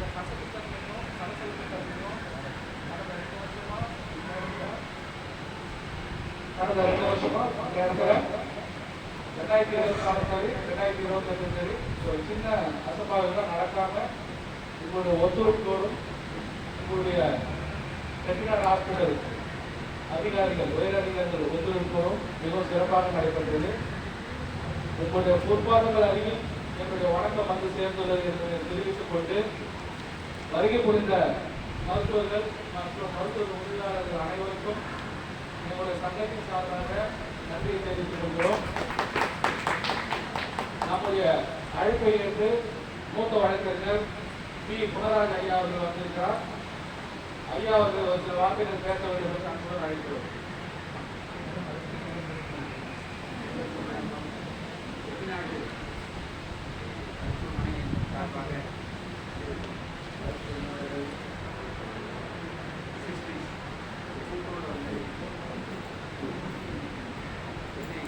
அந்த கசப்புத்தன்மையும் கடந்த ரெண்டு கடந்த ரெண்டு ரெண்டாயிரத்தி சரி ரெண்டாயிரத்தி சரி ஒரு சின்ன அசம்பாவிதம் நடக்காம உங்களுடைய ஒத்துழைப்போடும் உங்களுடைய செட்டிநாடு ஹாஸ்பிட்டல் அதிகாரிகள் உயர் அதிகாரிகள் ஒத்துழைப்போடும் மிகவும் சிறப்பாக நடைபெற்றது. உங்களுடைய பொறுப்பாளர்கள் அருகில் என்னுடைய வணக்கம் வந்து சேர்ந்துள்ளது என்பதை தெரிவித்துக் கொண்டு வருகை புரிந்த மருத்துவர்கள் மற்றும் மருத்துவ உதவியாளர்கள் அனைவருக்கும் எங்களுடைய சங்கத்தின் சார்பாக நன்றியை தெரிவித்துக் கொள்கிறோம். நம்முடைய அழைப்பை ஏற்று மூத்த வழக்கறிஞர் பி. குணராஜ் ஐயா அவர்கள் வந்திருக்கிறார். ஐயா அவர்கள் ஒரு சில வார்த்தைகள் பேச வேண்டும் என்று அன்புடன் அழைக்கிறோம். செட்டிநாடு சார்பாக மருத்துவர்கள் சிஸ்டர்ஸ் கூட்டோடு வந்து சென்னை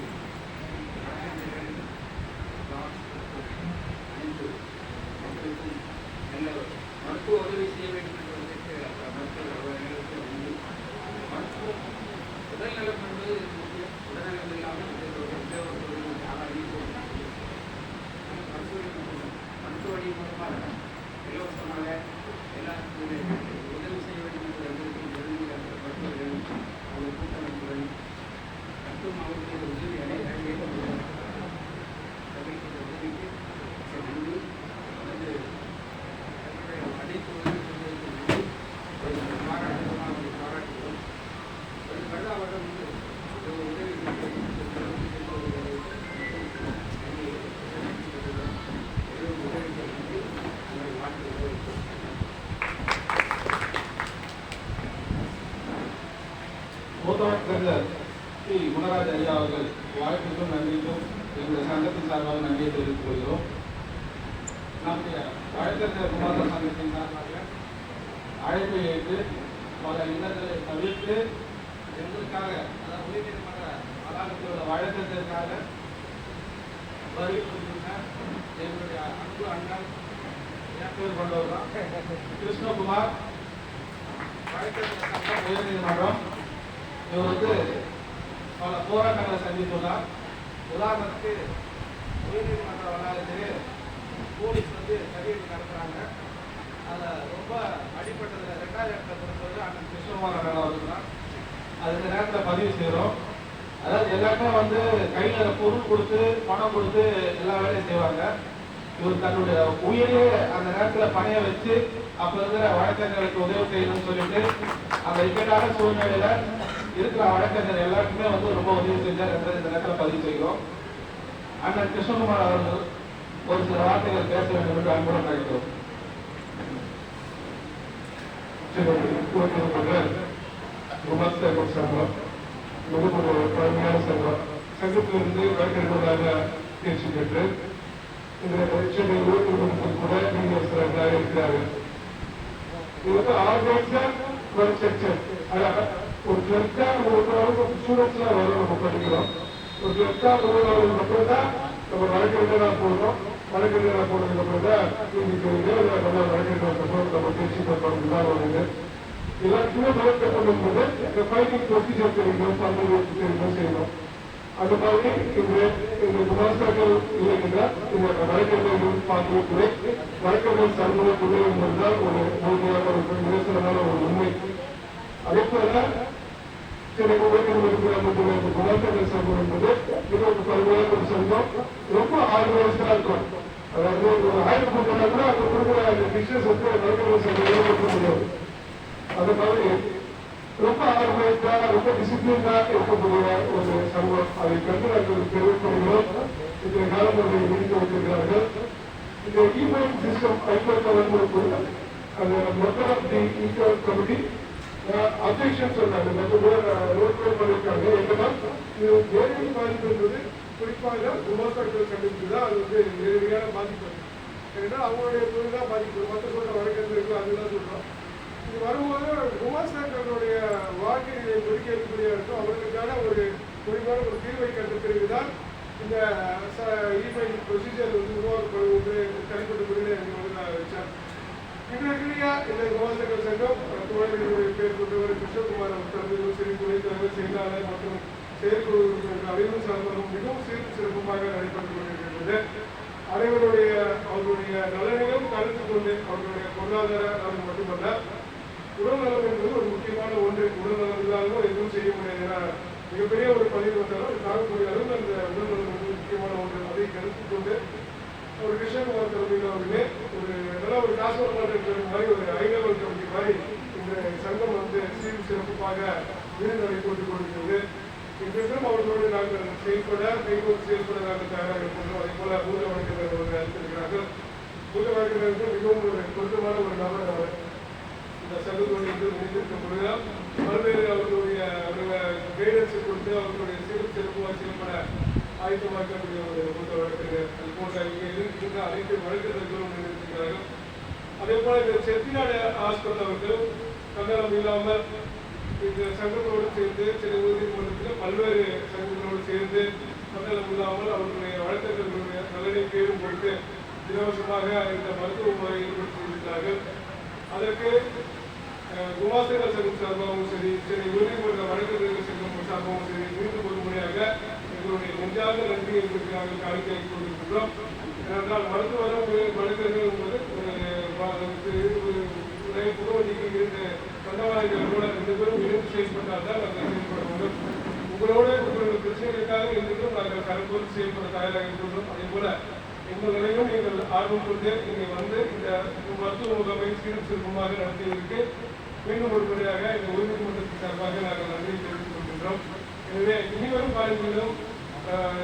வழக்கறிஞர்கள் டாக்டர் அனைத்து மக்களுக்கும் நல்ல மருத்துவ உதவி செய்ய வேண்டும் என்பதற்கு மருத்துவ அவர்களுக்கு நன்றி மருத்துவம் உடல்நலம் என்பது முக்கியம் உடல்நலம் இல்லாமல் எந்த ஒரு எந்த ஒரு தொழிலும் யாராலையும் செய்ய முடியாது. ஆனால் மருத்துவ மருத்துவ வழி மூலமாக இலவசமாக எல்லாருக்கும் உதவி செய்ய வேண்டும் என்று எங்களுக்கு விரும்புகிற அந்த மருத்துவர்கள் அவர்கள் கூட்டமைப்புகள் மற்றும் அவர்களுக்கு உதவி அடைய வேண்டும் அவர்களுக்கு இந்த உதவிக்கு மிக்க நன்றி வந்து தங்களுடைய அனைத்து உதவி செய்வதற்கு நன்றி ஒரு பாராட்டுமாக அவர்களை பாராட்டுகிறோம் ஒரு கள்ள அவர்கள் வந்து ஒரு உதவி மூத்த ஸ்ரீ குணராஜ் ஐயா அவர்கள் வாய்ப்புக்கும் நன்றிக்கும் எங்களுடைய சங்கத்தின் சார்பாக நன்றியை தெரிவித்துக் கொள்கிறோம். நம்முடைய வழக்கறிஞர் குமார சங்கத்தின் சார்பாக அழைப்பை ஏற்று பல இடங்களை தவிர்த்து எங்களுக்காக அதாவது உயர்நீதிமன்ற வளாகத்தில் உள்ள வழக்கத்திற்காக வருகை புரிந்துள்ள எங்களுடைய அன்பு அண்ணன் என் பேர் கொண்டவர் தான். கிருஷ்ணகுமார் வழக்கறிஞர் சங்கம் உயர்நீதிமன்றம். இவர் வந்து பல போராட்டங்களை சந்தித்துள்ளார் உதாரணத்துக்கு உயர்நீதிமன்ற வளாகத்திலே போலீஸ் வந்து தடியடி நடத்துறாங்க. அதில் ரொம்ப அடிப்பட்டதில் ரெண்டாவது இடத்துல பொறுத்தவரை அண்ணன் கிருஷ்ணகுமார் அண்ணன் அவர்கள் தான். அது இந்த நேரத்தில் பதிவு செய்கிறோம் அதாவது எல்லாருமே வந்து கையில் பொருள் கொடுத்து பணம் கொடுத்து எல்லா வேலையும் செய்வாங்க. இவர் தன்னுடைய உயிரே அந்த நேரத்தில் பணைய வச்சு அப்போ இருக்கிற வழக்கறிஞர்களுக்கு உதவி செய்யணும்னு சொல்லிட்டு அந்த இக்கட்டான சூழ்நிலையில் இருக்கிற வழக்கறிஞர் எல்லாருக்குமே வந்து ரொம்ப உதவி செஞ்சார் என்ற இந்த நேரத்தில் பதிவு செய்கிறோம். அண்ணன் கிருஷ்ணகுமார் அவர்கள் ஒரு சில வார்த்தைகள் பேச வேண்டும் என்று அன்புடன் அழைக்கிறோம். விமர்சன சங்கம் மிக ஒரு பழமையான சங்கம் சங்கத்திலிருந்து வழக்கறிஞர்களாக தேர்ச்சி பெற்று இந்த சென்னை கூட நீங்கள் இருக்கிறார்கள். இது வந்து ஆர்கனைசர் ஒரு செக்ஷன் ஒரு கிளர்க்கா ஒரு ஸ்டூடெண்ட்ஸ்லாம் வரும் நம்ம படிக்கிறோம் ஒரு கிளர்க்கா ஒரு மட்டும் தான் நம்ம வழக்கறிஞராக போடுறோம் வழக்கறிஞராக போனதுக்கு தான் இன்னைக்கு இருபதாயிரம் நம்ம பேசி பெற்றோம் தான் வருது எல்லாருக்குமே பண்ணும்போது இந்த ப்ரொசீஜர் தெரியணும் பண்றது தெரியணும் செய்யணும் அந்த மாதிரி இந்த இந்த விமர்சனங்கள் இல்லை இந்த வழக்கறிஞர்கள் பார்க்கக்கூடிய வழக்கறிஞர் சமூக துணை என்பதுதான் ஒரு முழுமையான ஒரு நிரசனமான ஒரு உண்மை அதே போல சென்னை வழக்கறிஞர்கள் சங்கம் என்பது இது ஒரு பல்வேறு ஒரு சங்கம் ரொம்ப ஆர்கனைஸ்டா இருக்கும். அதாவது ஒரு ஆயிரம் போட்டோம்னா கூட அந்த கொடுக்குற அந்த பிசினஸ் வந்து வழக்கறிஞர் சங்கம் ஏற்படுத்த முடியாது. அந்த மாதிரி ரொம்ப ஆர்வத்தா ரொம்ப டிசிப்ளினா இருக்கக்கூடிய ஒரு சங்கம். அதை கண்டு நாங்கள் பெருமைப்படுகிறோம் இந்த காலமுறை முடித்து வைத்திருக்கிறார்கள் இந்த இமெயில் சிஸ்டம் அந்த member of the inter committee objection சொன்னாங்க மற்ற கூட நோட் பண்ணியிருக்காங்க என்னன்னா இது நேரடி பாதிப்பு என்பது குறிப்பாக விமர்சகர்கள் கண்டிப்பு தான் அது வந்து நேரடியான பாதிப்பு ஏன்னா அவங்களுடைய தொழில் தான் பாதிப்பு மற்ற சொல்ற வழக்கறிஞர்கள் அதுதான் சொல்றோம் இது வரும்போது விமர்சகர்களுடைய வாழ்க்கையை முடிக்கக்கூடிய இருக்கும் அவர்களுக்கான ஒரு முடிவான ஒரு தீர்வை கண்ட பிறகுதான் இந்த இமெயில் ப்ரொசீஜர் வந்து உருவாக்கப்படும் என்று தனிப்பட்ட இன்றைய இந்த விமர்சகர் சங்கம் தோழர்களுடைய பேர் கொண்டவர் கிருஷ்ணகுமார் அவர் தலைமையிலும் சரி துணைத் தலைவர் செயலாளர் மற்றும் செயற்குழு அறிவு அனைவரும் மிகவும் சீரும் சிறப்புமாக நடைபெற்றுக் கொண்டிருக்கின்றது. அனைவருடைய அவர்களுடைய நலனையும் கருத்து கொண்டு அவர்களுடைய பொருளாதார நலன் மட்டுமல்ல உடல்நலம் என்பது ஒரு முக்கியமான ஒன்று. உடல்நலம் இல்லாமல் எதுவும் செய்ய முடியாது. ஏன்னா மிகப்பெரிய ஒரு பணியில் வந்தாலும் அது தாங்கக்கூடிய அளவில் அந்த உடல்நலம் என்பது முக்கியமான ஒன்று. அதை கருத்து கொண்டு ஒரு கிருஷ்ணகுமார் தலைமையில் அவர்களே ஒரு நல்ல ஒரு காசு வரலாற்று மாதிரி ஒரு ஹை லெவல் கமிட்டி மாதிரி இந்த சங்கம் வந்து சீர் சிறப்பாக விருந்தரை போட்டுக் கொண்டிருக்கிறது. இன்றும் அவர்களோடு நாங்கள் செயல்பட கைகோடு செயல்பட நாங்கள் தயாராக இருக்கின்றோம். அதே போல பூஜை வழக்கறிஞர் அவர்கள் அளித்திருக்கிறார்கள் பூஜை வழக்கறிஞருக்கு மிகவும் ஒரு பொருத்தமான ஒரு நபர் அவர். இந்த சங்கத்தோடு இன்று இணைந்திருக்கும் பொழுதுதான் பல்வேறு அவர்களுடைய அவருடைய கைடன்ஸை கொடுத்து அவர்களுடைய சிறு சிறப்பாக செயல்பட ஆயத்தமாக்கக்கூடிய ஒரு மூத்த வழக்கறிஞர் அது போன்ற இங்கே இருக்கின்ற அனைத்து வழக்கறிஞர்களும் இருக்கின்றார்கள் அதே போல இந்த செட்டிநாடு ஆஸ்பத்திரி அவர்கள் கண்டனம் இல்லாமல் இந்த சங்கத்தோடு சேர்ந்து சென்னை உறுதிமன்றத்தில் பல்வேறு சங்கங்களோடு சேர்ந்து கண்டனம் இல்லாமல் அவர்களுடைய வழக்கறிஞர்களுடைய நலனை பேரும் கொடுத்து இலவசமாக இந்த மருத்துவ முறை ஈடுபடுத்தியிருக்கிறார்கள் அதற்கு குமாசேகர் சங்கம் சார்பாகவும் சரி சென்னை உயர்நீதிமன்ற வழக்கறிஞர்கள் சங்கம் சார்பாகவும் சரி மீண்டும் ஒரு முறையாக உங்களுடைய நெஞ்சார்ந்த நன்றி எங்களுக்கு நாங்கள் காணிக்கை கொண்டிருக்கின்றோம் ஏனென்றால் மருத்துவரும் மனிதர்கள் என்பது புகவதிக்கு இருந்த ஒரு கூட ரெண்டு பேரும் இணைந்து செயல்பட்டால் தான் நாங்கள் செயல்பட வேண்டும் உங்களோட உங்களுடைய பிரச்சனைகளுக்காக என்றும் நாங்கள் கருப்போடு செயல்பட தயாராக இருக்கின்றோம். அதே போல எங்கள் நீங்கள் ஆர்வம் கொண்டு இங்கே வந்து இந்த மருத்துவ முகமை சீரும் சிறப்புமாக நடத்தியதற்கு மீண்டும் ஒரு முறையாக இந்த உயர்நீதிமன்றத்தின் சார்பாக நாங்கள் நன்றி தெரிவித்துக் கொள்கின்றோம். எனவே இனிவரும் காலங்களிலும்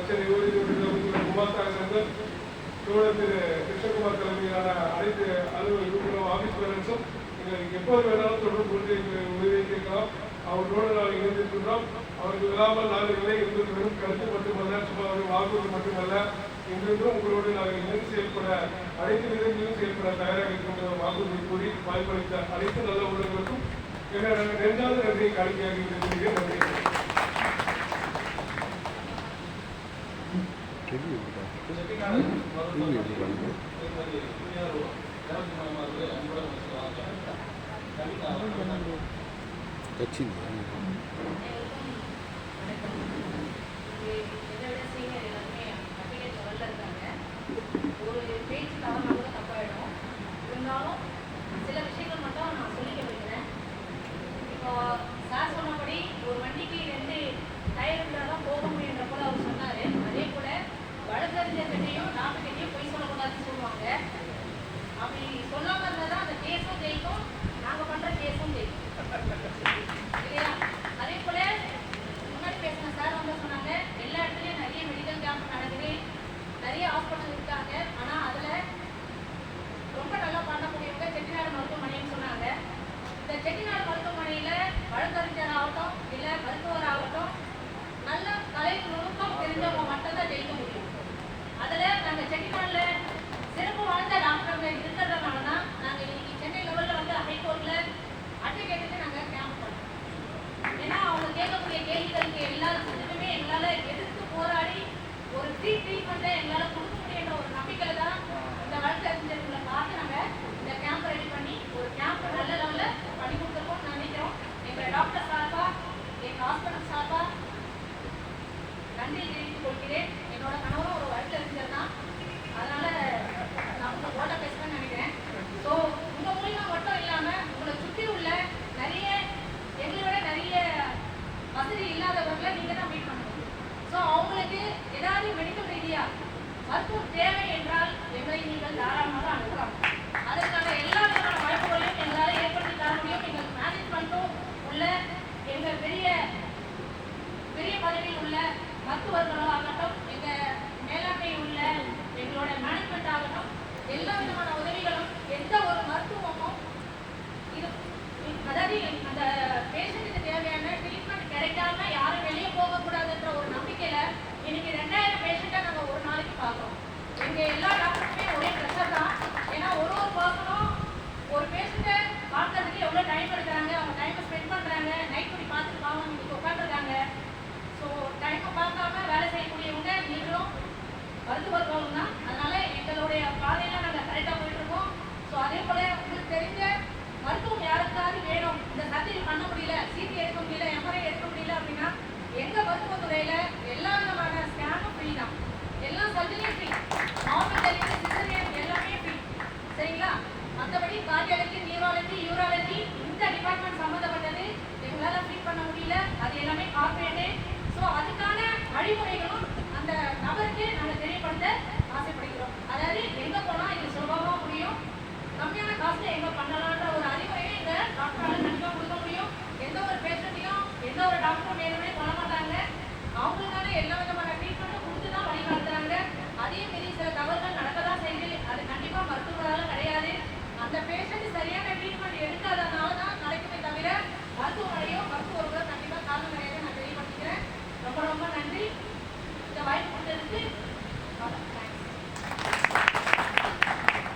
சென்னை உயர்நீதிமன்ற குமார் சங்கம் தோழர் திரு கிருஷ்ணகுமார் தலைமையிலான அனைத்து அலுவலக உறுப்பினர் ஆபீஸ் பேரண்ட்ஸும் நீங்கள் எப்போது வேணாலும் தொடர்பு கொண்டு எங்கள் உதவியை கேட்கலாம். அவர்களோடு நாங்கள் இணைந்திருக்கின்றோம் அவர்கள் இல்லாமல் நாங்கள் இல்லை என்பது வெறும் கருத்து மட்டுமல்ல சும்மா ஒரு வாக்குறுதி மட்டுமல்ல. இன்றும் உங்களோடு நாங்கள் இணைந்து செயல்பட அனைத்து விதங்களிலும் செயல்பட தயாராக இருக்கின்ற வாக்குறுதி கூறி வாய்ப்பளித்த அனைத்து நல்ல உள்ளவர்களுக்கும் என்னோட நெஞ்சாத நன்றியை காணிக்கையாக இருக்கிறது நன்றி செட்டிநாடு மருத்துவமனை திருமதி புனியார் தேவகுமார் அவர்களை அன்புடன் வணங்குகிறார்கள். கவிதா அவர்கள் వచ్చింది என்னோட சீனியர் எல்லாருமே அபிநய லெவலில் இருக்காங்க ஒரு பேச்சு தவறுனா கூட தப்பாயிடும் இருந்தாலும்